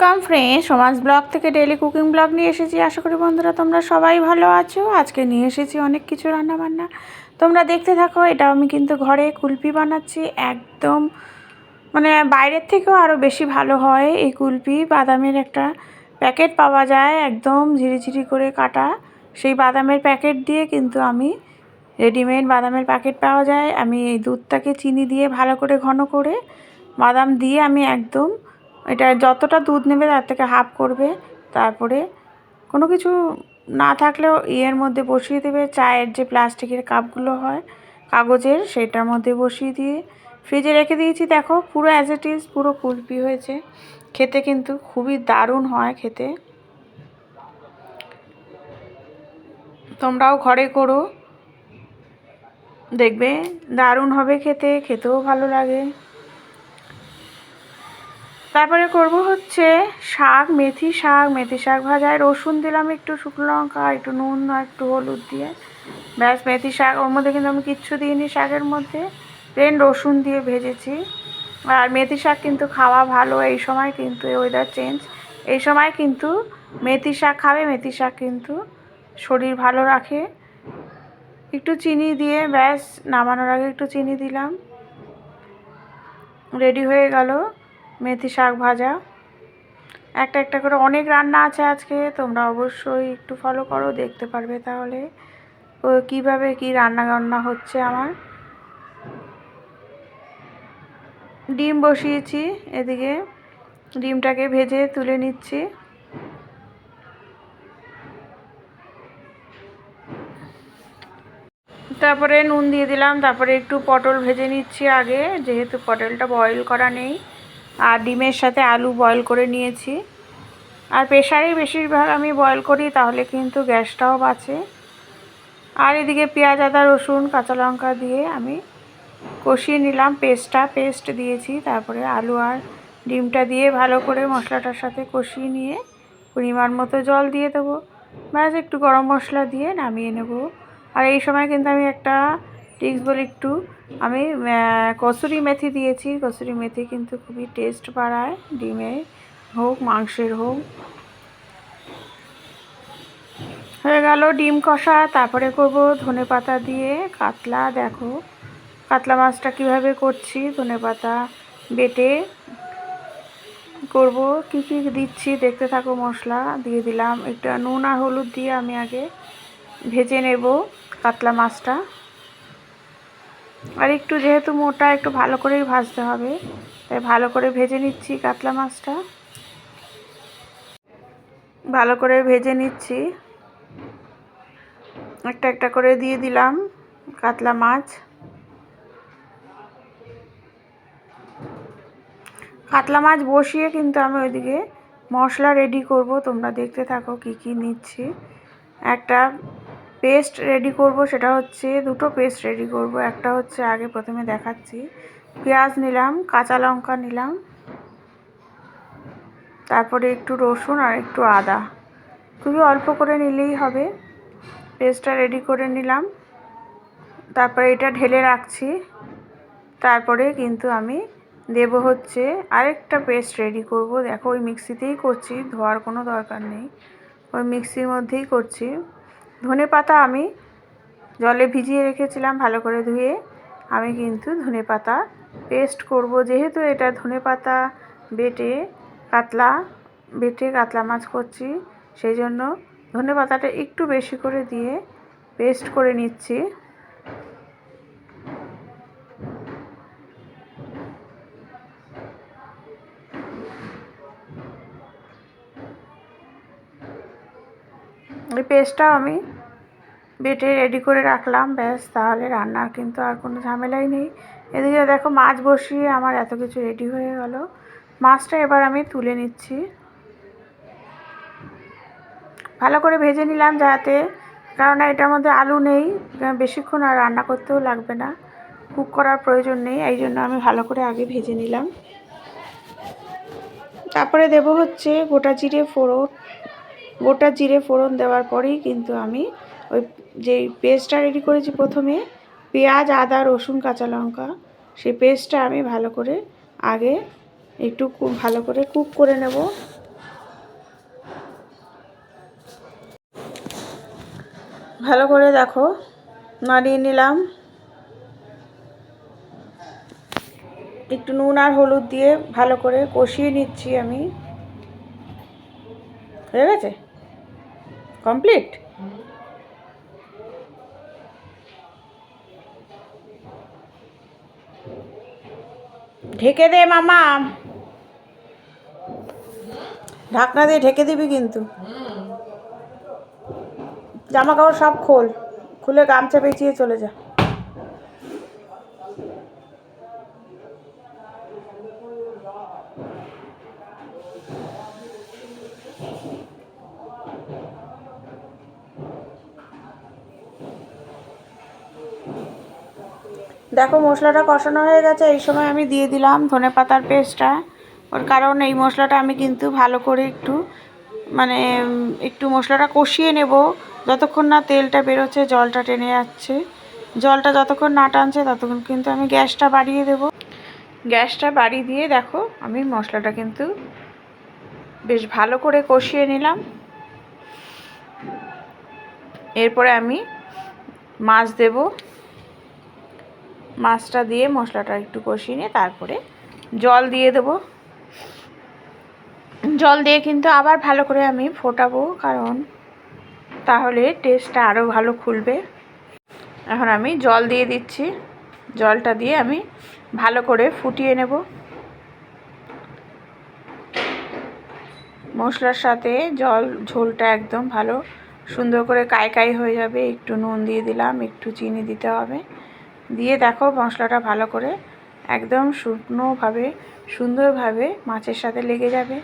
Welcome friend সমাজ blog থেকে daily cooking blog নিয়ে এসেছি। আশা করি বন্ধুরা তোমরা সবাই ভালো আছো। আজকে নিয়ে এসেছি অনেক কিছু রান্না বান্না তোমরা দেখতে থাকো এটা আমি কিন্তু ঘরে কুলপি বানাচ্ছি। একদম মানে বাইরের থেকেও আরও বেশি ভালো হয় এই কুলপি। বাদামের একটা প্যাকেট পাওয়া যায়, একদম ঝিরিঝিরি করে কাটা। সেই বাদামের প্যাকেট দিয়ে কিন্তু আমি রেডিমেড বাদামের প্যাকেট পাওয়া যায়। আমি এই দুধটাকে চিনি দিয়ে ভালো করে ঘন করে বাদাম দিয়ে আমি একদম এটা যতটা দুধ নেবে তার থেকে হাফ করবে। তারপরে কোনো কিছু না থাকলেও ইয়ের মধ্যে বসিয়ে দেবে। চায়ের যে প্লাস্টিকের কাপগুলো হয়, কাগজের সেটার মধ্যে বসিয়ে দিয়ে ফ্রিজে রেখে দিয়েছি। দেখো, পুরো অ্যাজ ইট ইজ পুরো কুলপি হয়েছে। খেতে কিন্তু খুবই দারুণ হয় খেতে। তোমরাও ঘরে করো। দেখবে দারুণ হবে খেতে, খেতেও ভালো লাগে। তারপরে করব হচ্ছে শাক, মেথি শাক মেথি শাক ভাজায় রসুন দিলাম একটু শুকনো লঙ্কা, একটু নুন একটু হলুদ দিয়ে। ব্যাস, মেথি শাক, ওর মধ্যে কিন্তু আমি কিচ্ছু দিইনি শাকের মধ্যে। প্লেন রসুন দিয়ে ভেজেছি। আর মেথি শাক কিন্তু খাওয়া ভালো, এই সময় কিন্তু ওয়েদার চেঞ্জ এই সময় কিন্তু মেথি শাক খাবে, মেথি শাক কিন্তু শরীর ভালো রাখে। একটু চিনি দিয়ে ব্যাস, নামানোর আগে একটু চিনি দিলাম। রেডি হয়ে গেল। মেথি শাক ভাজা। একটা একটা করে অনেক রান্না আছে আজকে, তোমরা অবশ্যই একটু ফলো করো, দেখতে পারবে তাহলে। কীভাবে কী রান্না বান্না হচ্ছে আমার? ডিম বসিয়েছি এদিকে। ডিমটাকে ভেজে তুলে নিচ্ছি। তারপরে নুন দিয়ে দিলাম, তারপরে একটু পটল ভেজে নিচ্ছি আগে, যেহেতু পটলটা বয়েল করা নেই। আর ডিমের সাথে আলু বয়েল করে নিয়েছি। আর প্রেশারেই বেশিরভাগ আমি বয়েল করি, তাহলে কিন্তু গ্যাসটাও বাঁচে। আর এদিকে পেঁয়াজ, আদা, রসুন, কাঁচা লঙ্কা দিয়ে আমি কষিয়ে নিলাম, পেস্টটা, পেস্ট দিয়েছি, তারপরে আলু আর ডিমটা দিয়ে ভালো করে মশলাটার সাথে কষিয়ে নিয়ে পরিমাণ মতো জল দিয়ে দেবো। ব্যাস, একটু গরম মশলা দিয়ে নামিয়ে নেব। আর এই সময় কিন্তু আমি একটা টিক্স বলি একটু, আমি কসুরি মেথি দিয়েছি। কসুরি মেথি কিন্তু খুবই টেস্ট বাড়ায়, ডিমে হোক, মাংসের হোক। হয়ে গেল ডিম কষা, তারপরে করব ধনে পাতা দিয়ে কাতলা। দেখো, কাতলা মাছটা কীভাবে করছি, ধনে পাতা বেটে করব। কি কি দিচ্ছি, দেখতে থাকো মশলা, দিয়ে দিলাম। একটু নুন আর হলুদ দিয়ে আমি আগে ভেজে নেব কাতলা মাছটা। আর একটু যেহেতু মোটা, একটু ভালো করেই ভাজতে হবে। তাই ভালো করে ভেজে নিচ্ছি কাতলা মাছটা। ভালো করে ভেজে নিচ্ছি। একটা একটা করে দিয়ে দিলাম কাতলা মাছ। কাতলা মাছ বসিয়ে কিন্তু আমি ওইদিকে মশলা রেডি করব। তোমরা দেখতে থাকো কি কি নিচ্ছি। একটা পেস্ট রেডি করব, সেটা হচ্ছে দুটো পেস্ট রেডি করব। একটা হচ্ছে আগে প্রথমে দেখাচ্ছি। পেঁয়াজ নিলাম, কাঁচা লঙ্কা নিলাম। তারপরে একটু রসুন আর একটু আদা। খুবই অল্প করে নিলেই হবে। পেস্টটা রেডি করে নিলাম। তারপরে এটা ঢেলে রাখছি। তারপরে কিন্তু আমি দেব হচ্ছে আরেকটা পেস্ট রেডি করব। দেখো, ওই মিক্সিতেই করছি, ধোয়ার কোনো দরকার নেই। ওই মিক্সির মধ্যেই করছি। ধনে পাতা আমি জলে ভিজিয়ে রেখেছিলাম ভালো করে ধুয়ে। আমি কিন্তু ধনে পাতা পেস্ট করব। যেহেতু এটা ধনে পাতা বেটে কাতলা বেটে কাতলা মাছ করছি, সেই জন্য ধনে পাতাটা একটু বেশি করে দিয়ে পেস্ট করে নিচ্ছি। এই পেস্টটাও আমি বেটে রেডি করে রাখলাম, ব্যাস। তাহলে রান্নার কিন্তু আর কোনো ঝামেলাই নেই। এদিকে দেখো মাছ বসিয়ে আমার এত কিছু রেডি হয়ে গেল। মাছটা এবার আমি তুলে নিচ্ছি। ভালো করে ভেজে নিলাম যাতে কারণ এটার মধ্যে আলু নেই বেশিক্ষণ আর রান্না করতেও লাগবে না। কুক করার প্রয়োজন নেই, এই জন্য আমি ভালো করে আগে ভেজে নিলাম। তারপরে দেব হচ্ছে গোটা জিরে ফোড়ন। গোটা জিরে ফোড়ন দেওয়ার পরেই কিন্তু আমি ওই যে পেস্টটা রেডি করেছি প্রথমে, পেঁয়াজ, আদা, রসুন, কাঁচা লঙ্কা, সেই পেস্টটা আমি ভালো করে আগে একটু ভালো করে কুক করে নেব। ভালো করে দেখো, নাড়িয়ে নিলাম। একটু নুন আর হলুদ দিয়ে ভালো করে কষিয়ে নিচ্ছি আমি। হয়ে গেছে? কমপ্লিট? ঢেকে দে মামা। ঢাকনা দিয়ে ঢেকে দিবি কিন্তু। জামা কাপড় সব খোল, খুলে গামছা পেঁচিয়ে চলে যা। দেখো মশলাটা কষানো হয়ে গেছে, এই সময় আমি দিয়ে দিলাম ধনে পাতার পেস্টটা ওর কারণ এই মশলাটা আমি কিন্তু ভালো করে একটু মানে একটু মশলাটা কষিয়ে নেব। যতক্ষণ না তেলটা বেরোচ্ছে, জলটা টেনে যাচ্ছে। জলটা যতক্ষণ না টানছে, ততক্ষণ কিন্তু আমি গ্যাসটা বাড়িয়ে দেব। গ্যাসটা বাড়িয়ে দিয়ে দেখো, আমি মশলাটা কিন্তু বেশ ভালো করে কষিয়ে নিলাম। এরপরে আমি মাছ দেবো। মাছটা দিয়ে মশলাটা একটু কষিয়ে নিয়ে তারপরে জল দিয়ে দেবো। জল দিয়ে কিন্তু আবার ভালো করে আমি ফোটাবো, কারণ তাহলে টেস্টটা আরও ভালো খুলবে। এখন আমি জল দিয়ে দিচ্ছি। জলটা দিয়ে আমি ভালো করে ফুটিয়ে নেব। মশলার সাথে জল, ঝোলটা একদম ভালো, সুন্দর করে কাই কাই হয়ে যাবে। একটু নুন দিয়ে দিলাম, একটু চিনি দিতে হবে। দিয়ে দেখো মশলাটা ভালো করে একদম শুকনোভাবে, সুন্দরভাবে মাছের সাথে লেগে যাবে।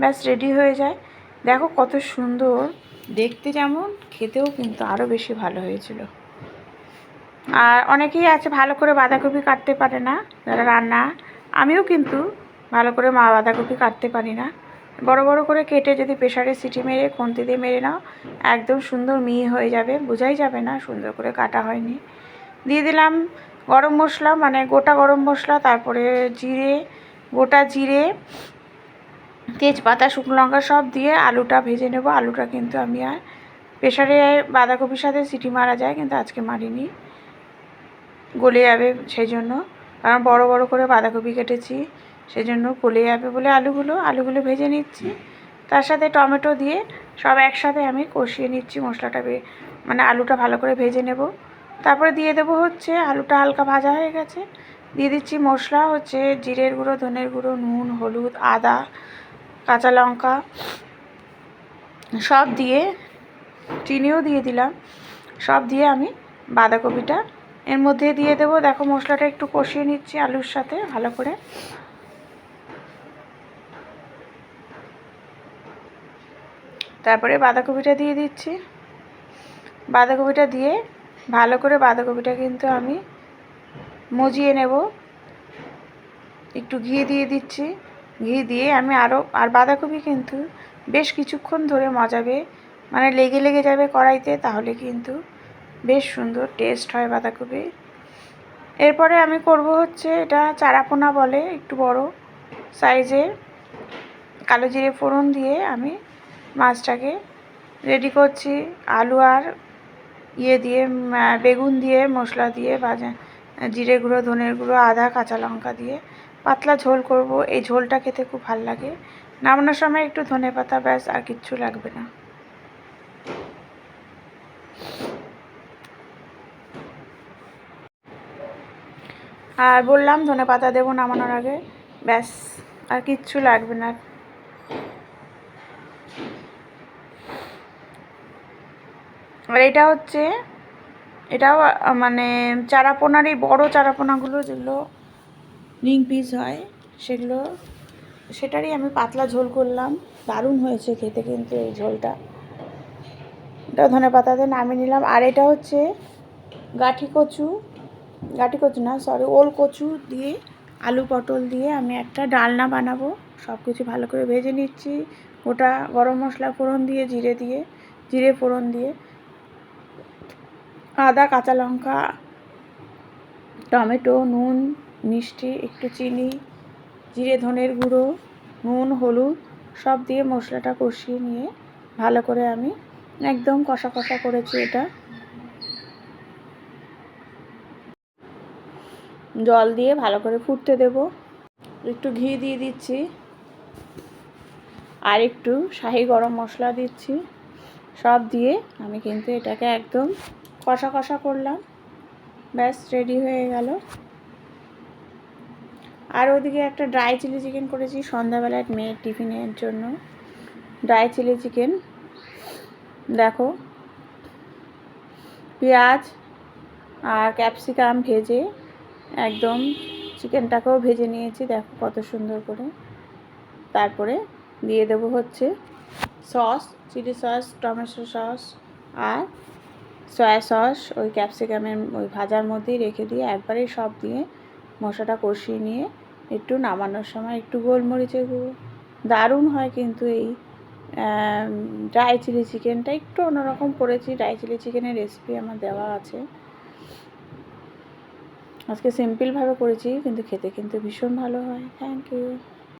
ব্যাস রেডি হয়ে যায়। দেখো কত সুন্দর, দেখতে যেমন, খেতেও কিন্তু আরও বেশি ভালো হয়েছিল। আর অনেকেই আছে ভালো করে বাঁধাকপি কাটতে পারে না যারা রান্না। আমিও কিন্তু ভালো করে মা বাঁধাকপি কাটতে পারি না। বড় বড় করে কেটে যদি প্রেশারে সিটি মেরে, খুন্তি দিয়ে মেরে নাও, একদম সুন্দর মিহি হয়ে যাবে। বোঝাই যাবে না সুন্দর করে কাটা হয়নি। দিয়ে দিলাম গরম মশলা মানে গোটা গরম মশলা, তারপরে জিরে, গোটা জিরে, তেজপাতা, শুকনো লঙ্কা সব দিয়ে আলুটা ভেজে নেব। আলুটা কিন্তু আমি আর প্রেশারে বাঁধাকপির সাথে সিটি মারা যায়, কিন্তু আজকে মারিনি। গলে যাবে সেই জন্য কারণ বড় বড় করে বাঁধাকপি কেটেছি সেই জন্য গলে যাবে বলে আলুগুলো আলুগুলো ভেজে নিচ্ছি। তার সাথে টমেটো দিয়ে সব একসাথে আমি কষিয়ে নিচ্ছি মশলাটা মানে আলুটা ভালো করে ভেজে নেব। তারপরে দিয়ে দেবো হচ্ছে আলুটা হালকা ভাজা হয়ে গেছে। দিয়ে দিচ্ছি মশলা, হচ্ছে জিরের গুঁড়ো, ধনের গুঁড়ো, নুন, হলুদ, আদা, কাঁচা লঙ্কা সব দিয়ে চিনিও দিয়ে দিলাম। সব দিয়ে আমি বাঁধাকপিটা এর মধ্যে দিয়ে দেবো। দেখো মশলাটা একটু কষিয়ে নিচ্ছি আলুর সাথে ভালো করে। তারপরে বাঁধাকপিটা দিয়ে দিচ্ছি। বাঁধাকপিটা দিয়ে ভালো করে বাঁধাকপিটা কিন্তু আমি মজিয়ে নেব। একটু ঘি দিয়ে দিচ্ছি। ঘি দিয়ে আমি আরও আর বাঁধাকপি কিন্তু বেশ কিছুক্ষণ ধরে মজাবে মানে লেগে লেগে যাবে কড়াইতে, তাহলে কিন্তু বেশ সুন্দর টেস্ট হয় বাঁধাকপি। এরপরে আমি করব হচ্ছে এটা চারাপোনা বলে, একটু বড় সাইজে কালো জিরে ফোড়ন দিয়ে আমি মাছটাকে রেডি করছি। আলু আর ইয়ে দিয়ে বেগুন দিয়ে, মশলা দিয়ে ভাজা জিরে গুঁড়ো, ধনের গুঁড়ো, আদা, কাঁচা লঙ্কা দিয়ে পাতলা ঝোল করব। এই ঝোলটা খেতে খুব ভালো লাগে। নামানোর সময় একটু ধনে পাতা ব্যাস, আর কিচ্ছু লাগবে না। আর বললাম, ধনে পাতা দেবো নামানোর আগে। ব্যাস, আর কিচ্ছু লাগবে না। আর এটা হচ্ছে, এটাও মানে চারাপোনার এই বড়ো চারাপোনাগুলো যেগুলো রিং পিস হয়, সেগুলো, সেটারই আমি পাতলা ঝোল করলাম। দারুণ হয়েছে খেতে কিন্তু এই ঝোলটা। এটা ধনে পাতাতে নামিয়ে নিলাম। আর এটা হচ্ছে গাঠি কচু। গাঠি কচু না সরি ওল কচু দিয়ে, আলু পটল দিয়ে আমি একটা ডালনা বানাবো। সব কিছু ভালো করে ভেজে নিচ্ছি। ওটা গরম মশলা ফোড়ন দিয়ে, জিরে দিয়ে, জিরে ফোড়ন দিয়ে। আদা, কাঁচা লঙ্কা, টমেটো, নুন, মিষ্টি, একটু চিনি, জিরে, ধনের গুঁড়ো, নুন, হলুদ, সব দিয়ে মশলাটা কষিয়ে নিয়ে ভালো করে আমি একদম কষা কষা করেছি এটা। জল দিয়ে ভালো করে ফুটতে দেব। একটু ঘি দিয়ে দিচ্ছি। আর একটু শাহি গরম মশলা দিচ্ছি। সব দিয়ে আমি কিন্তু এটাকে একদম কষা কষা করলাম। ব্যাস রেডি হয়ে গেল। আর ওদিকে একটা ড্রাই চিলি চিকেন করেছি সন্ধ্যাবেলায় মেয়ের টিফিনের জন্য। ড্রাই চিলি চিকেন দেখো। পেঁয়াজ আর ক্যাপসিকাম ভেজে একদম চিকেনটাকেও ভেজে নিয়েছি, দেখো কত সুন্দর করে। তারপরে দিয়ে দেবো হচ্ছে sauce chilli sauce tomato sauce আর সয়া সস ওই ক্যাপসিকামের ওই ভাজার মধ্যেই রেখে দিয়ে একবারেই সব দিয়ে মশলাটা কষিয়ে নিয়ে একটু নামানোর সময় একটু গোলমরিচের গুঁড়ো। দারুণ হয় কিন্তু এই ড্রাই চিলি চিকেনটা একটু অন্যরকম করেছি। ড্রাই চিলি চিকেনের রেসিপি আমার দেওয়া আছে। আজকে সিম্পলভাবে করেছি কিন্তু খেতে কিন্তু ভীষণ ভালো হয়। Thank you